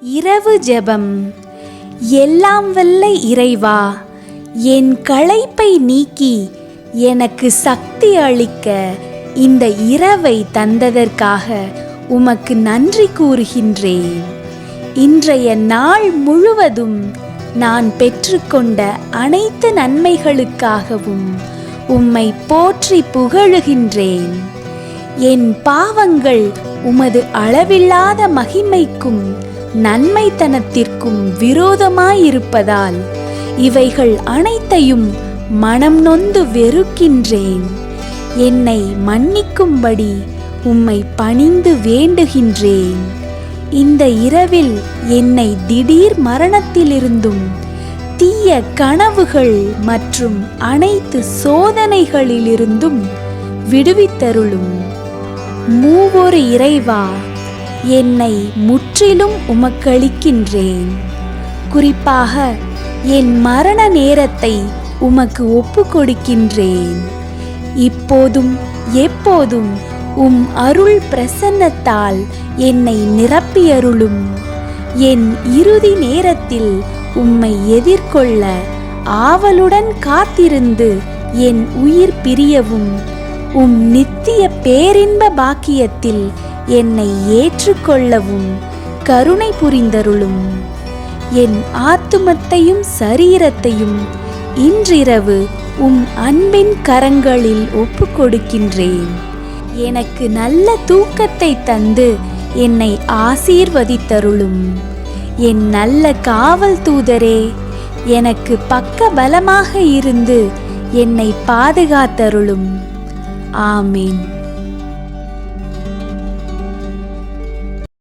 இரவு ஜெபம். எல்லாம் வல்ல இறைவா என் களைப்பை நீக்கி எனக்கு சக்தி அளிக்க இந்த இரவை தந்ததற்காக உமக்கு நன்றி கூறுகின்றேன். இன்றைய நாள் முழுவதும் நான் பெற்றுக்கொண்ட அனைத்து நன்மைகளுக்காகவும் உம்மை போற்றி புகழுகின்றேன். என் பாவங்கள் உமது அளவில்லாத மகிமைக்கும் நன்மைத்தனத்திற்கும் விரோதமாயிருப்பதால் இவைகள் அனைத்தையும் மனம் நொந்து வெறுக்கின்றேன். என்னை மன்னிக்கும்படி உம்மை பணிந்து வேண்டுகின்றேன். இந்த இரவில் என்னை திடீர் மரணத்திலிருந்தும் தீய கனவுகள் மற்றும் அனைத்து சோதனைகளிலிருந்தும் விடுவித்தருளும். மூவொரு இறைவா என்னை முற்றிலும் உமக்களிக்கின்றேன் குறிப்பாக என் மரண நேரத்தை உமக்கு ஒப்பு கொடுக்கின்றேன் இப்போதும் எப்போதும் உம் அருள் பிரசன்னத்தால் என்னை நிரப்பியருளும். என் இறுதி நேரத்தில் உம்மை எதிர்கொள்ள ஆவலுடன் காத்திருந்து என் உயிர் பிரியவும். உம் நித்திய பேரின்ப பாக்கியத்தில் என்னை ஏற்றுக்கொள்ளவும் கருணை புரிந்தருளும். என் ஆத்துமத்தையும் சரீரத்தையும் இன்றிரவு உம் அன்பின் கரங்களில் ஒப்பு கொடுக்கின்றேன் எனக்கு நல்ல தூக்கத்தை தந்து என்னை ஆசீர்வதித்தருளும். என் நல்ல காவல் தூதரே எனக்கு பக்க பலமாக இருந்து என்னை பாதுகாத்தருளும். ஆமீன்.